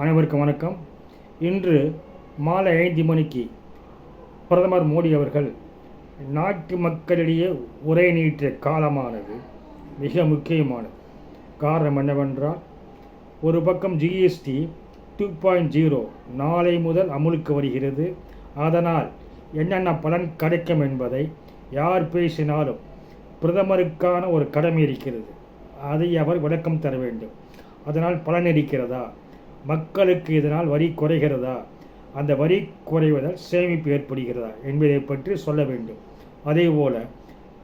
அனைவருக்கும் வணக்கம். இன்று மாலை ஐந்து மணிக்கு பிரதமர் மோடி அவர்கள் நாட்டு மக்களிடையே உரை நீட்டிய காலமானது மிக முக்கியமானது. காரணம் என்னவென்றால் ஒரு பக்கம் ஜிஎஸ்டி டூ பாயிண்ட் ஜீரோ நாளை முதல் அமுலுக்கு வருகிறது. அதனால் என்னென்ன பலன் கிடைக்கும் என்பதை யார் பேசினாலும் பிரதமருக்கான ஒரு கடமை இருக்கிறது. அதை அவர் விளக்கம் தர வேண்டும். அதனால் பலன் இருக்கிறதா? மக்களுக்கு இதனால் வரி குறைகிறதா? அந்த வரி குறைவதால் சேமிப்பு ஏற்படுகிறதா என்பதை பற்றி சொல்ல வேண்டும். அதேபோல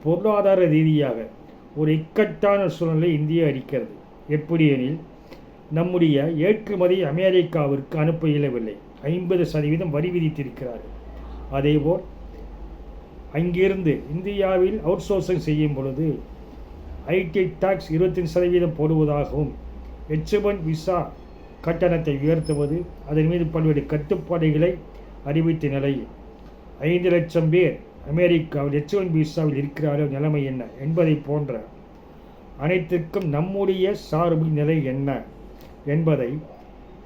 பொருளாதார ரீதியாக ஒரு இக்கட்டான சூழ்நிலை இந்தியா இருக்கிறது. எப்படி எனில் நம்முடைய ஏற்றுமதி அமெரிக்காவிற்கு அனுப்ப இயலவில்லை. ஐம்பது சதவீதம் வரி விதித்திருக்கிறார்கள். அதேபோல் அங்கிருந்து இந்தியாவில் அவுட் சோர்சிங் செய்யும் பொழுது ஐடி டாக்ஸ் இருபத்தஞ்சு சதவீதம் போடுவதாகவும் எச் ஒன் விசா கட்டணத்தை உயர்த்துவது அதன் மீது பல்வேறு கட்டுப்பாடுகளை அறிவித்த நிலையில் ஐந்து லட்சம் பேர் அமெரிக்காவில் எச் ஒன் விசாவில் இருக்கிறார்கள் நிலைமை என்ன? என்பதை போன்ற அனைத்திற்கும் நம்முடைய சார்பு நிலை என்ன என்பதை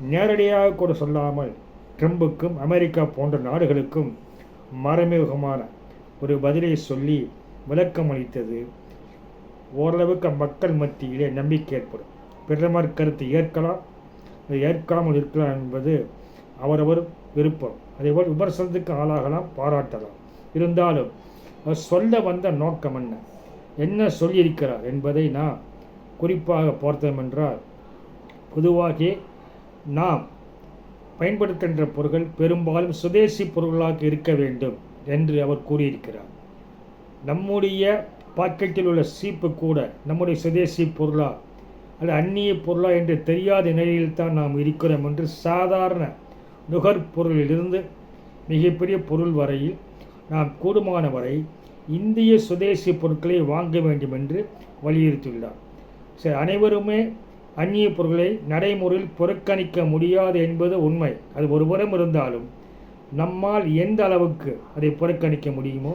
நேரடியாக கூட சொல்லாமல் ட்ரம்புக்கும் அமெரிக்கா போன்ற நாடுகளுக்கும் மறைமுகமான ஒரு பதிலை சொல்லி விளக்கம் அளித்தது. ஓரளவுக்கு மக்கள் மத்தியிலே நம்பிக்கை ஏற்படும். பிரதமர் கருத்தை ஏற்கலாம். ஏற்காமல் இருக்கலாம் என்பது அவரவர் விருப்பம். அதேபோல் விமர்சனத்துக்கு ஆளாகலாம் பாராட்டலாம். இருந்தாலும் அவர் சொல்ல வந்த நோக்கம் என்ன? என்ன சொல்லியிருக்கிறார் என்பதை நாம் குறிப்பாக பார்த்தோம் என்றால் பொதுவாக நாம் பயன்படுத்துகின்ற பொருட்கள் பெரும்பாலும் சுதேசி பொருள்களாக இருக்க வேண்டும் என்று அவர் கூறியிருக்கிறார். நம்முடைய பாக்கெட்டில் உள்ள சீப்பு கூட நம்முடைய சுதேசி பொருளாக அது அந்நிய பொருளா என்று தெரியாத நிலையில்தான் நாம் இருக்கிறோம் என்று சாதாரண நுகர்பொருளிலிருந்து மிகப்பெரிய பொருள் வரையில் நாம் கூடுமான வரை இந்திய சுதேசி பொருட்களை வாங்க வேண்டும் என்று வலியுறுத்தியுள்ளார். சரி அனைவருமே அந்நிய பொருட்களை நடைமுறையில் புறக்கணிக்க முடியாது என்பது உண்மை. அது ஒருபுறம் இருந்தாலும் நம்மால் எந்த அளவுக்கு அதை புறக்கணிக்க முடியுமோ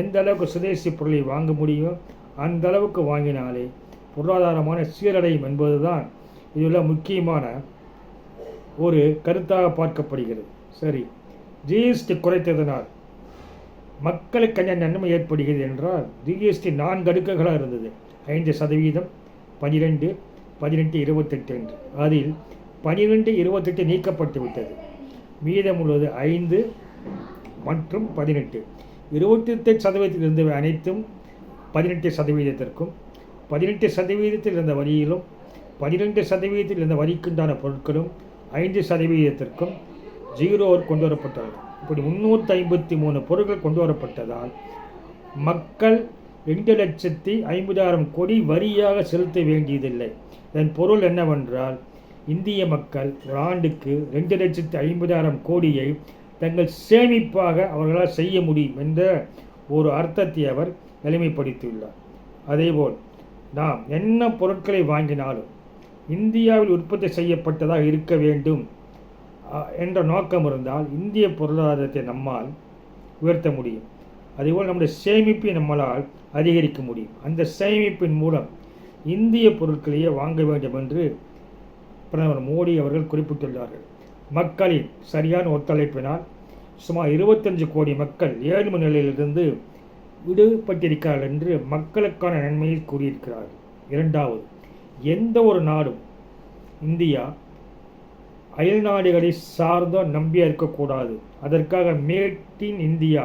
எந்த அளவுக்கு சுதேசி பொருளை வாங்க முடியுமோ அந்த அளவுக்கு வாங்கினாலே பொருளாதாரமான சீரடையும் என்பதுதான் இதில் முக்கியமான ஒரு கருத்தாக பார்க்கப்படுகிறது. சரி. ஜிஎஸ்டி குறைத்ததனால் மக்களுக்கு என்ன நன்மை ஏற்படுகிறது என்றால் ஜிஎஸ்டி நான்கு அடுக்குகளாக இருந்தது. ஐந்து சதவீதம் பனிரெண்டு பதினெட்டு இருபத்தெட்டு என்று. அதில் பனிரெண்டு இருபத்தெட்டு நீக்கப்பட்டு விட்டது. மீதம் உள்ளது ஐந்து மற்றும் பதினெட்டு இருபத்தெட்டு சதவீதத்தில் இருந்தவை அனைத்தும் பதினெட்டு சதவீதத்திற்கும் பதினெட்டு சதவீதத்தில் இருந்த வரியிலும் பனிரெண்டு சதவீதத்தில் இருந்த வரிக்குண்டான பொருட்களும் ஐந்து சதவீதத்திற்கும் ஜீரோ கொண்டு வரப்பட்டது. இப்படி முந்நூற்றி ஐம்பத்தி மூணு பொருட்கள் கொண்டு வரப்பட்டதால் மக்கள் ரெண்டு லட்சத்தி ஐம்பதாயிரம் கோடி வரியாக செலுத்த வேண்டியதில்லை. இதன் பொருள் என்னவென்றால் இந்திய மக்கள் ஒரு ஆண்டுக்கு ரெண்டு லட்சத்தி ஐம்பதாயிரம் கோடியை தங்கள் சேமிப்பாக அவர்களால் செய்ய முடியும் என்ற ஒரு அர்த்தத்தை அவர் எளிமைப்படுத்தியுள்ளார் அதேபோல் நாம் என்ன பொருட்களை வாங்கினாலும் இந்தியாவில் உற்பத்தி செய்யப்பட்டதாக இருக்க வேண்டும் என்ற நோக்கம் இருந்தால் இந்திய பொருளாதாரத்தை நம்மால் உயர்த்த முடியும். அதேபோல் நம்முடைய சேமிப்பை நம்மளால் அதிகரிக்க முடியும். அந்த சேமிப்பின் மூலம் இந்திய பொருட்களையே வாங்க வேண்டும் என்று பிரதமர் மோடி அவர்கள் குறிப்பிட்டுள்ளார்கள். மக்களின் சரியான ஒத்துழைப்பினால் சுமார் இருபத்தஞ்சு கோடி மக்கள் ஏழ்மை நிலையிலிருந்து விடுபட்டிருக்கிறார் என்று மக்களுக்கான நன்மையை கூறியிருக்கிறார்கள் இரண்டாவது எந்த ஒரு நாடும் இந்தியா அயல் நாடுகளை சார்ந்த நம்பியா இருக்கக்கூடாது. அதற்காக மேட் இன் இந்தியா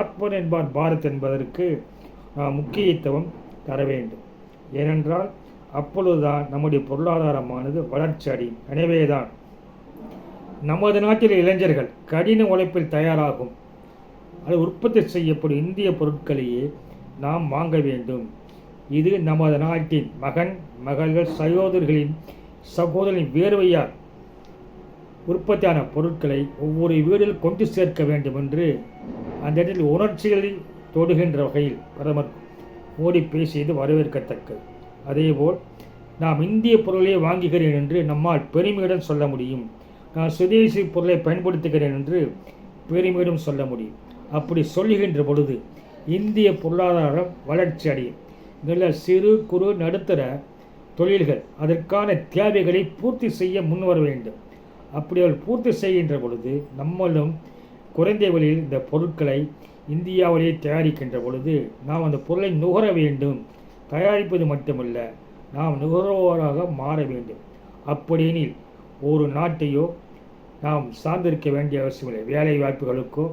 ஆத்மன் என்பார் பாரத் என்பதற்கு முக்கியத்துவம் தர வேண்டும். ஏனென்றால் அப்பொழுதுதான் நம்முடைய பொருளாதாரமானது வளர்ச்சி அடையும். எனவேதான் நமது நாட்டில் இளைஞர்கள் கடின உழைப்பில் தயாராகும். அது உற்பத்தி செய்யப்படும் இந்திய பொருட்களையே நாம் வாங்க வேண்டும். இது நமது நாட்டின் மகன் மகள்கள் சகோதரர்களின் சகோதரின் வேர்வையால் உற்பத்தியான பொருட்களை ஒவ்வொரு வீடில் கொண்டு சேர்க்க வேண்டும் என்று அந்த இடத்தில் உணர்ச்சிகளில் தொடுகின்ற வகையில் பிரதமர் மோடி பேசியது வரவேற்கத்தக்கது. அதேபோல் நாம் இந்திய பொருளை வாங்குகிறேன் என்று நம்மால் பெருமையுடன் சொல்ல முடியும். நான் சுதேசி பொருளை பயன்படுத்துகிறேன் என்று பெருமையுடன் சொல்ல முடியும். அப்படி சொல்லுகின்ற பொழுது இந்திய பொருளாதாரம் வளர்ச்சி அடையும். இதில் சிறு குறு நடுத்தர தொழில்கள் அதற்கான தேவைகளை பூர்த்தி செய்ய முன்வர வேண்டும். அப்படி அவள் பூர்த்தி செய்கின்ற பொழுது நம்மளும் குறைந்த விலையில் இந்த பொருட்களை இந்தியாவிலேயே தயாரிக்கின்ற பொழுது நாம் அந்த பொருளை நுகர வேண்டும். தயாரிப்பது மட்டுமல்ல நாம் நுகர்வோராக மாற வேண்டும். அப்படியெனில் ஒரு நாட்டையோ நாம் சார்ந்திருக்க வேண்டிய அவசியமில்லை. வேலை வாய்ப்புகளுக்கோ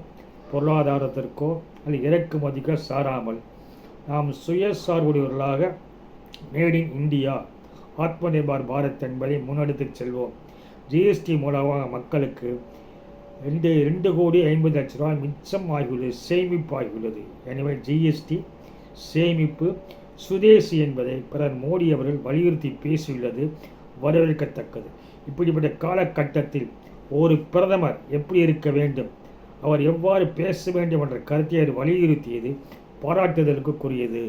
பொருளாதாரத்திற்கோ அல்லது இறக்குமதிக்கோ சாராமல் நாம் சுயசார்புடையவர்களாக made in India Atma Nirbhar Bharat என்பதை முன்னெடுத்து செல்வோம். ஜிஎஸ்டி மூலமாக மக்களுக்கு ரெண்டு ரெண்டு கோடி ஐம்பது லட்ச ரூபாய் மிச்சம் ஆகியுள்ளது சேமிப்பு ஆகியுள்ளது. எனவே ஜிஎஸ்டி சேமிப்பு சுதேசி என்பதை பிரதமர் மோடி அவர்கள் வலியுறுத்தி பேசியுள்ளது வரவேற்கத்தக்கது. இப்படிப்பட்ட காலகட்டத்தில் ஒரு பிரதமர் எப்படி இருக்க வேண்டும்? அவர் எவ்வாறு பேச வேண்டும் என்ற கருத்தை அவர் வலியுறுத்தியது பாராட்டுதலுக்குரியது